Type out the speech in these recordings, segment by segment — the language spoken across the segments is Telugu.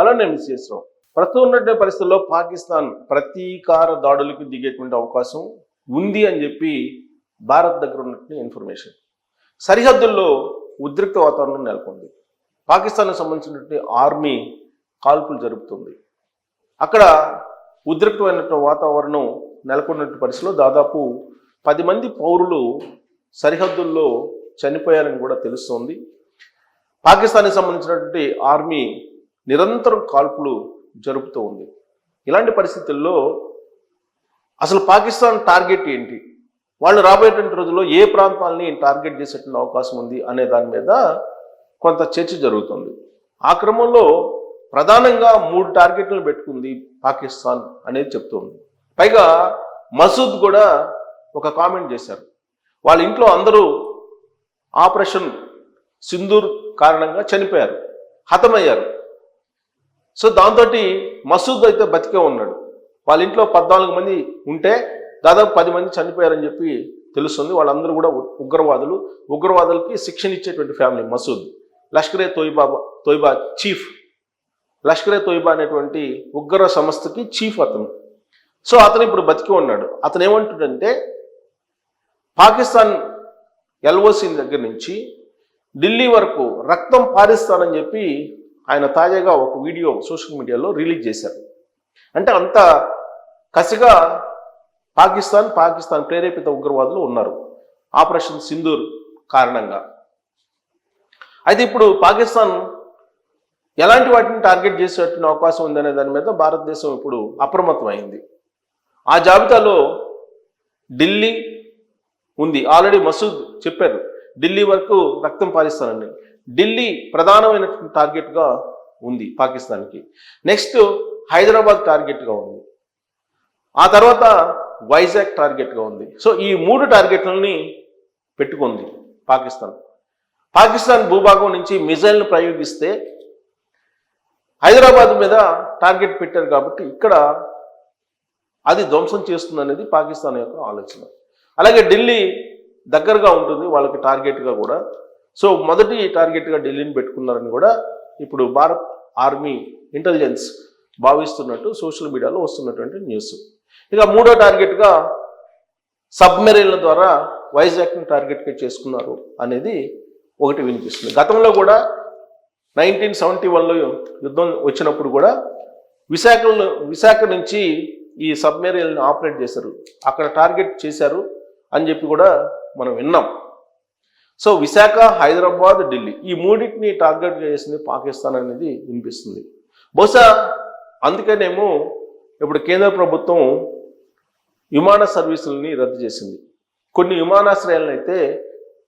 హలో నేను మిస్ రావు ప్రస్తుతం ఉన్నటువంటి పరిస్థితుల్లో పాకిస్తాన్ ప్రతీకార దాడులకు దిగేటువంటి అవకాశం ఉంది అని చెప్పి భారత్ దగ్గర ఉన్నటువంటి ఇన్ఫర్మేషన్. సరిహద్దుల్లో ఉద్రిక్త వాతావరణం నెలకొంది. పాకిస్తాన్కి సంబంధించినటువంటి ఆర్మీ కాల్పులు జరుపుతుంది. అక్కడ ఉద్రిక్తమైనటువంటి వాతావరణం నెలకొన్నటువంటి పరిస్థితిలో దాదాపు పది మంది పౌరులు సరిహద్దుల్లో చనిపోయారని కూడా తెలుస్తోంది. పాకిస్తాన్కి సంబంధించినటువంటి ఆర్మీ నిరంతరం కాల్పులు జరుపుతూ ఉంది. ఇలాంటి పరిస్థితుల్లో అసలు పాకిస్తాన్ టార్గెట్ ఏంటి? వాళ్ళు రాబోయేటువంటి రోజుల్లో ఏ ప్రాంతాలని టార్గెట్ చేసేటువంటి అవకాశం ఉంది అనే దాని మీద కొంత చర్చ జరుగుతుంది. ఆ క్రమంలో ప్రధానంగా మూడు టార్గెట్లను పెట్టుకుంది పాకిస్తాన్ అనేది చెప్తుంది. పైగా మసూద్ కూడా ఒక కామెంట్ చేశారు. వాళ్ళ ఇంట్లో అందరూ ఆపరేషన్ సింధూర్ కారణంగా చనిపోయారు హతమయ్యారు. సో దాంతో మసూద్ అయితే బతికే ఉన్నాడు. వాళ్ళ ఇంట్లో పద్నాలుగు మంది ఉంటే దాదాపు పది మంది చనిపోయారని చెప్పి తెలుస్తుంది. వాళ్ళందరూ కూడా ఉ- ఉగ్రవాదులు. ఉగ్రవాదులకి శిక్షణ ఇచ్చేటువంటి ఫ్యామిలీ మసూద్. లష్కరే తోయిబా తోయిబా చీఫ్. లష్కరే తోయిబా అనేటువంటి ఉగ్ర సంస్థకి చీఫ్ అతను. సో అతను ఇప్పుడు బతికి ఉన్నాడు. అతను ఏమంటుండంటే పాకిస్తాన్ ఎల్ఓసి దగ్గర నుంచి ఢిల్లీ వరకు రక్తం పారిస్తానని చెప్పి ఆయన తాజాగా ఒక వీడియో సోషల్ మీడియాలో రిలీజ్ చేశారు. అంటే అంత కసిగా పాకిస్తాన్ పాకిస్తాన్ ప్రేరేపిత ఉగ్రవాదులు ఉన్నారు. ఆపరేషన్ సింధూర్ కారణంగా. అయితే ఇప్పుడు పాకిస్తాన్ ఎలాంటి వాటిని టార్గెట్ చేసేటువంటి అవకాశం ఉందనే దాని మీద భారతదేశం ఇప్పుడు అప్రమత్తమైంది. ఆ జాబితాలో ఢిల్లీ ఉంది. ఆల్రెడీ మసూద్ చెప్పారు. ఢిల్లీ వరకు రక్తం పారిస్తానని. ఢిల్లీ ప్రధానమైనటువంటి టార్గెట్గా ఉంది పాకిస్తాన్కి. నెక్స్ట్ హైదరాబాద్ టార్గెట్గా ఉంది. ఆ తర్వాత వైజాగ్ టార్గెట్గా ఉంది. సో ఈ మూడు టార్గెట్లని పెట్టుకుంది పాకిస్తాన్. పాకిస్తాన్ భూభాగం నుంచి మిజైల్ను ప్రయోగిస్తే హైదరాబాద్ మీద టార్గెట్ పెట్టారు కాబట్టి ఇక్కడ అది ధ్వంసం చేస్తుంది అనేది పాకిస్తాన్ యొక్క ఆలోచన. అలాగే ఢిల్లీ దగ్గరగా ఉంటుంది వాళ్ళకి టార్గెట్గా కూడా. సో మొదటి టార్గెట్గా ఢిల్లీని పెట్టుకున్నారని కూడా ఇప్పుడు భారత్ ఆర్మీ ఇంటెలిజెన్స్ భావిస్తున్నట్టు సోషల్ మీడియాలో వస్తున్నటువంటి న్యూస్ ఇక మూడో టార్గెట్గా సబ్మెరైన్ల ద్వారా వైజాగ్ని టార్గెట్గా చేసుకున్నారు అనేది ఒకటి వినిపిస్తుంది. గతంలో కూడా నైన్టీన్ సెవెంటీ వన్లో యుద్ధం వచ్చినప్పుడు కూడా విశాఖలో విశాఖ నుంచి ఈ సబ్మెరైన్ని ఆపరేట్ చేశారు. అక్కడ టార్గెట్ చేశారు అని చెప్పి కూడా మనం విన్నాం. సో విశాఖ హైదరాబాద్ ఢిల్లీ ఈ మూడింటిని టార్గెట్ చేసింది పాకిస్తాన్ అనేది వినిపిస్తుంది. బహుశా అందుకనేమో ఇప్పుడు కేంద్ర ప్రభుత్వం విమాన సర్వీసులని రద్దు చేసింది. కొన్ని విమానాశ్రయాలను అయితే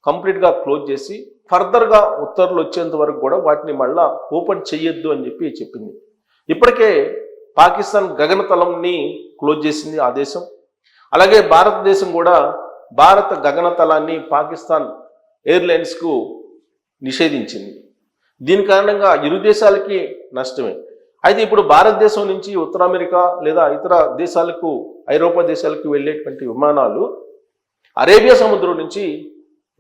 కంప్లీట్గా క్లోజ్ చేసి ఫర్దర్గా ఉత్తర్వులు వచ్చేంత వరకు కూడా వాటిని మళ్ళా ఓపెన్ చేయొద్దు అని చెప్పి చెప్పింది. ఇప్పటికే పాకిస్తాన్ గగనతలంని క్లోజ్ చేసింది ఆ దేశం. అలాగే భారతదేశం కూడా భారత గగనతలాన్ని పాకిస్తాన్ ఎయిర్లైన్స్కు నిషేధించింది. దీని కారణంగా ఇరు దేశాలకి నష్టమే. అయితే ఇప్పుడు భారతదేశం నుంచి ఉత్తర అమెరికా లేదా ఇతర దేశాలకు ఐరోపా దేశాలకు వెళ్ళేటువంటి విమానాలు అరేబియా సముద్రం నుంచి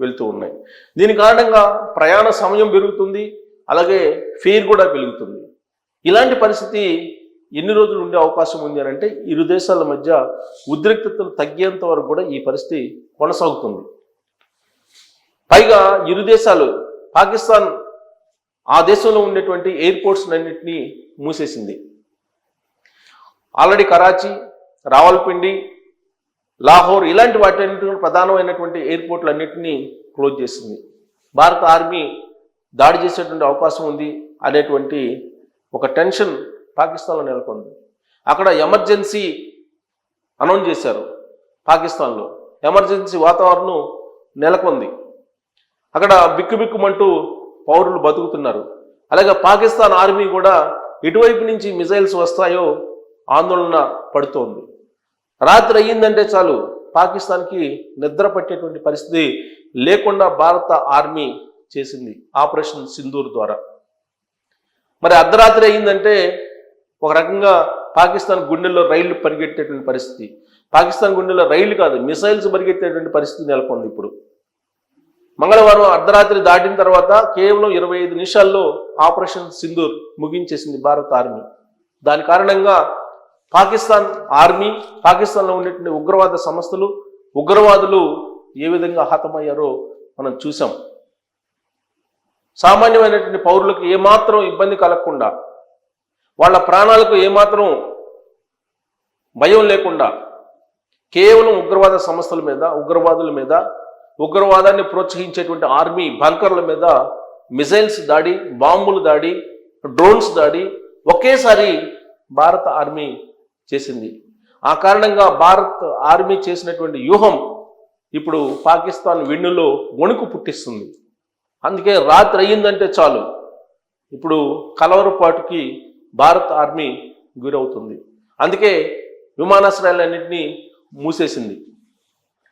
వెళ్తూ ఉన్నాయి. దీని కారణంగా ప్రయాణ సమయం పెరుగుతుంది అలాగే ఫేర్ కూడా పెరుగుతుంది. ఇలాంటి పరిస్థితి ఎన్ని రోజులు ఉండే అవకాశం ఉంది అని అంటే ఇరు దేశాల మధ్య ఉద్రిక్తతలు తగ్గేంత వరకు కూడా ఈ పరిస్థితి కొనసాగుతుంది. పైగా ఇరు దేశాలు పాకిస్తాన్ ఆ దేశంలో ఉండేటువంటి ఎయిర్పోర్ట్స్ అన్నింటినీ మూసేసింది. ఆల్రెడీ కరాచీ రావల్పిండి లాహోర్ ఇలాంటి వాటి ప్రధానమైనటువంటి ఎయిర్పోర్ట్లు అన్నింటినీ క్లోజ్ చేసింది. భారత ఆర్మీ దాడి చేసేటువంటి అవకాశం ఉంది అనేటువంటి ఒక టెన్షన్ పాకిస్తాన్లో నెలకొంది. అక్కడ ఎమర్జెన్సీ అనౌన్స్ చేశారు పాకిస్తాన్లో. ఎమర్జెన్సీ వాతావరణం నెలకొంది. అక్కడ బిక్కుబిక్కుమంటూ పౌరులు బతుకుతున్నారు. అలాగే పాకిస్తాన్ ఆర్మీ కూడా ఎటువైపు నుంచి మిజైల్స్ వస్తాయో ఆందోళన పడుతోంది. రాత్రి అయ్యిందంటే చాలు పాకిస్తాన్కి నిద్ర పట్టేటువంటి పరిస్థితి లేకుండా భారత ఆర్మీ చేసింది ఆపరేషన్ సింధూర్ ద్వారా. మరి అర్ధరాత్రి అయ్యిందంటే ఒక రకంగా పాకిస్తాన్ గుండెల్లో రైళ్ళు పరిగెట్టేటువంటి పరిస్థితి. పాకిస్తాన్ గుండెల్లో రైళ్ళు కాదు మిసైల్స్ పరిగెత్తేటువంటి పరిస్థితి నెలకొంది ఇప్పుడు. మంగళవారం అర్ధరాత్రి దాటిన తర్వాత కేవలం ఇరవై ఐదు నిమిషాల్లో ఆపరేషన్ సింధూర్ ముగించేసింది భారత ఆర్మీ. దాని కారణంగా పాకిస్తాన్ ఆర్మీ పాకిస్తాన్లో ఉండేటువంటి ఉగ్రవాద సంస్థలు ఉగ్రవాదులు ఏ విధంగా హతమయ్యారో మనం చూసాం సామాన్యమైనటువంటి పౌరులకు ఏమాత్రం ఇబ్బంది కలగకుండా వాళ్ళ ప్రాణాలకు ఏమాత్రం భయం లేకుండా కేవలం ఉగ్రవాద సంస్థల మీద ఉగ్రవాదుల మీద ఉగ్రవాదాన్ని ప్రోత్సహించేటువంటి ఆర్మీ బంకర్ల మీద మిసైల్స్ దాడి బాంబులు దాడి డ్రోన్స్ దాడి ఒకేసారి భారత ఆర్మీ చేసింది. ఆ కారణంగా భారత్ ఆర్మీ చేసినటువంటి వ్యూహం ఇప్పుడు పాకిస్తాన్ వెన్నులో వణుకు పుట్టిస్తుంది. అందుకే రాత్రి అయ్యిందంటే చాలు. ఇప్పుడు కలవరపాటుకి భారత ఆర్మీ గురవుతుంది. అందుకే విమానాశ్రయాలన్నింటినీ మూసేసింది.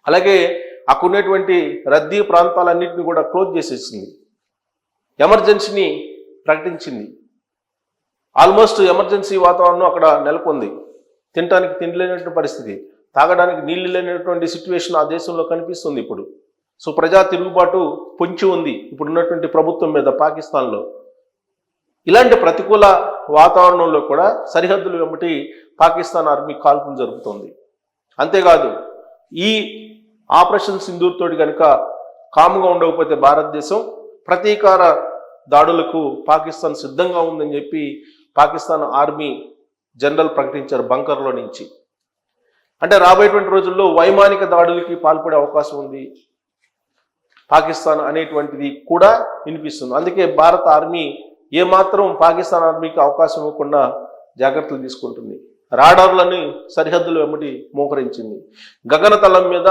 అలాగే అక్కడున్నటువంటి రద్దీ ప్రాంతాలన్నింటినీ కూడా క్లోజ్ చేసేసింది. ఎమర్జెన్సీని ప్రకటించింది. ఆల్మోస్ట్ ఎమర్జెన్సీ వాతావరణం అక్కడ నెలకొంది. తినడానికి తిండి లేనటువంటి పరిస్థితి. తాగడానికి నీళ్ళు లేనటువంటి సిచ్యువేషన్ ఆ దేశంలో కనిపిస్తుంది ఇప్పుడు. సో ప్రజా తిరుగుబాటు పొంచి ఉంది ఇప్పుడు ఉన్నటువంటి ప్రభుత్వం మీద పాకిస్తాన్లో. ఇలాంటి ప్రతికూల వాతావరణంలో కూడా సరిహద్దులు వెంబటి పాకిస్తాన్ ఆర్మీ కాల్పులు జరుపుతోంది. అంతేకాదు ఈ ఆపరేషన్ సింధూర్ తోటి కనుక కాముగా ఉండకపోతే భారతదేశం ప్రతీకార దాడులకు పాకిస్తాన్ సిద్ధంగా ఉందని చెప్పి పాకిస్తాన్ ఆర్మీ జనరల్ ప్రకటించారు బంకర్లో నుంచి. అంటే రాబోయేటువంటి రోజుల్లో వైమానిక దాడులకి పాల్పడే అవకాశం ఉంది. పాకిస్తాన్ అనేటువంటిది కూడా వినిపిస్తుంది. అందుకే భారత ఆర్మీ ఏమాత్రం పాకిస్తాన్ ఆర్మీకి అవకాశం ఇవ్వకుండా జాగ్రత్తలు తీసుకుంటుంది. రాడార్లని సరిహద్దులు వెంబడి మోకరించింది. గగనతలం మీద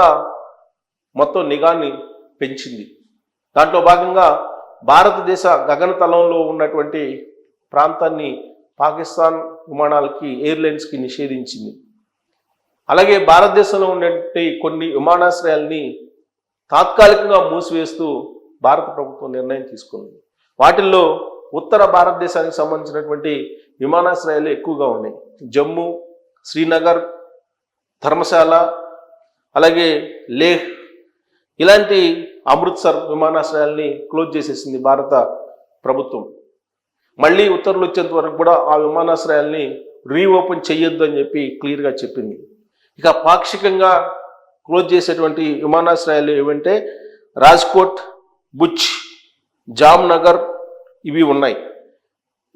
మొత్తం నిఘాన్ని పెంచింది. దాంట్లో భాగంగా భారతదేశ గగనతలంలో ఉన్నటువంటి ప్రాంతాన్ని పాకిస్తాన్ విమానాలకి ఎయిర్లైన్స్కి నిషేధించింది. అలాగే భారతదేశంలో ఉన్నటువంటి కొన్ని విమానాశ్రయాల్ని తాత్కాలికంగా మూసివేస్తూ భారత ప్రభుత్వం నిర్ణయం తీసుకుంది. వాటిల్లో ఉత్తర భారతదేశానికి సంబంధించినటువంటి విమానాశ్రయాలు ఎక్కువగా ఉన్నాయి. జమ్మూ శ్రీనగర్ ధర్మశాల అలాగే లేహ్ ఇలాంటి అమృత్సర్ విమానాశ్రయాల్ని క్లోజ్ చేసేసింది భారత ప్రభుత్వం. మళ్ళీ ఉత్తర్వులు వచ్చేంత వరకు కూడా ఆ విమానాశ్రయాల్ని రీఓపెన్ చేయొద్దు అని చెప్పి క్లియర్గా చెప్పింది. ఇక పాక్షికంగా క్లోజ్ చేసేటువంటి విమానాశ్రయాలు ఏవంటే రాజ్కోట్ బుచ్ జామ్నగర్ ఇవి ఉన్నాయి.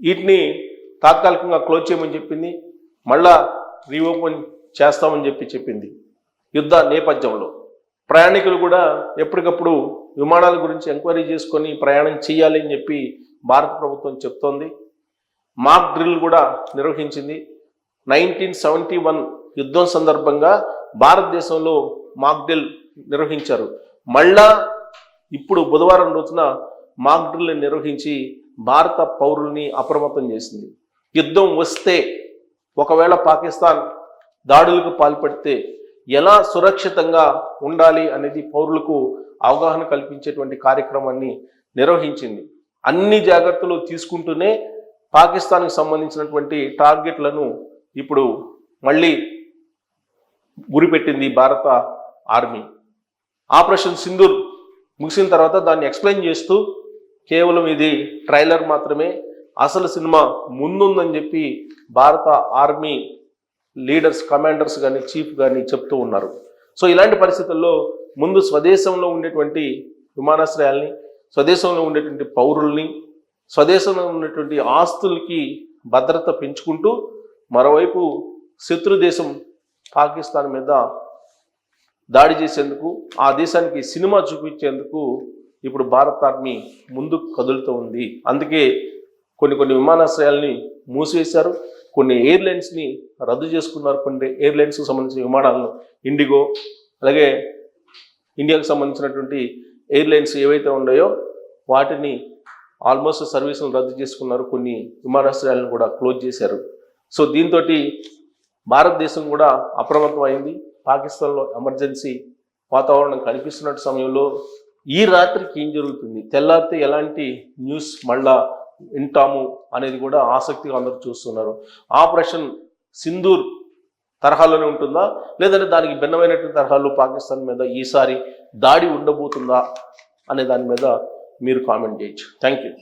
వీటిని తాత్కాలికంగా క్లోజ్ చేయమని చెప్పింది. మళ్ళా రీఓపెన్ చేస్తామని చెప్పి చెప్పింది. యుద్ధ నేపథ్యంలో. ప్రయాణికులు కూడా ఎప్పటికప్పుడు విమానాల గురించి ఎంక్వైరీ చేసుకొని ప్రయాణం చేయాలి అని చెప్పి భారత ప్రభుత్వం చెప్తోంది. మాక్ డ్రిల్ కూడా నిర్వహించింది. నైన్టీన్ సెవెంటీ వన్ యుద్ధం సందర్భంగా భారతదేశంలో మాక్ డ్రిల్ నిర్వహించారు. మళ్ళా ఇప్పుడు బుధవారం రోజున మాక్ డ్రిల్ నిర్వహించి భారత పౌరుల్ని అప్రమత్తం చేసింది. యుద్ధం వస్తే ఒకవేళ పాకిస్తాన్ దాడులకు పాల్పడితే ఎలా సురక్షితంగా ఉండాలి అనేది పౌరులకు అవగాహన కల్పించేటువంటి కార్యక్రమాన్ని నిర్వహించింది. అన్ని జాగ్రత్తలు తీసుకుంటూనే పాకిస్తాన్కి సంబంధించినటువంటి టార్గెట్లను ఇప్పుడు మళ్ళీ గురిపెట్టింది భారత ఆర్మీ. ఆపరేషన్ సింధూర్ ముగిసిన తర్వాత దాన్ని ఎక్స్ప్లెయిన్ చేస్తూ కేవలం ఇది ట్రైలర్ మాత్రమే అసలు సినిమా ముందుందని చెప్పి భారత ఆర్మీ లీడర్స్ కమాండర్స్ కానీ చీఫ్ కానీ చెప్తూ ఉన్నారు. సో ఇలాంటి పరిస్థితుల్లో ముందు స్వదేశంలో ఉండేటువంటి విమానాశ్రయాల్ని స్వదేశంలో ఉండేటువంటి పౌరుల్ని స్వదేశంలో ఉన్నటువంటి ఆస్తులకి భద్రత పెంచుకుంటూ మరోవైపు శత్రు దేశం పాకిస్తాన్ మీద దాడి చేసేందుకు ఆ దేశానికి సినిమా చూపించేందుకు ఇప్పుడు భారత ఆర్మీ ముందుకు కదులుతూ ఉంది. అందుకే కొన్ని కొన్ని విమానాశ్రయాల్ని మూసివేశారు. కొన్ని ఎయిర్లైన్స్ని రద్దు చేసుకున్నారు. కొన్ని ఎయిర్లైన్స్కి సంబంధించిన విమానాలను ఇండిగో అలాగే ఇండియాకు సంబంధించినటువంటి ఎయిర్లైన్స్ ఏవైతే ఉన్నాయో వాటిని ఆల్మోస్ట్ సర్వీసులు రద్దు చేసుకున్నారు. కొన్ని విమానాశ్రయాలను కూడా క్లోజ్ చేశారు. సో దీంతో భారతదేశం కూడా అప్రమత్తం అయింది. పాకిస్తాన్లో ఎమర్జెన్సీ వాతావరణం కనిపిస్తున్న సమయంలో ఈ రాత్రికి ఏం జరుగుతుంది? తెల్లారితే ఎలాంటి న్యూస్ మళ్ళా వింటాము అనేది కూడా ఆసక్తిగా అందరూ చూస్తున్నారు. ఆపరేషన్ సింధూర్ తరహాలోనే ఉంటుందా? లేదంటే దానికి భిన్నమైనటువంటి తరహాలో పాకిస్తాన్ మీద ఈసారి దాడి ఉండబోతుందా? అనే దాని మీద మీరు కామెంట్ చేయొచ్చు. Thank you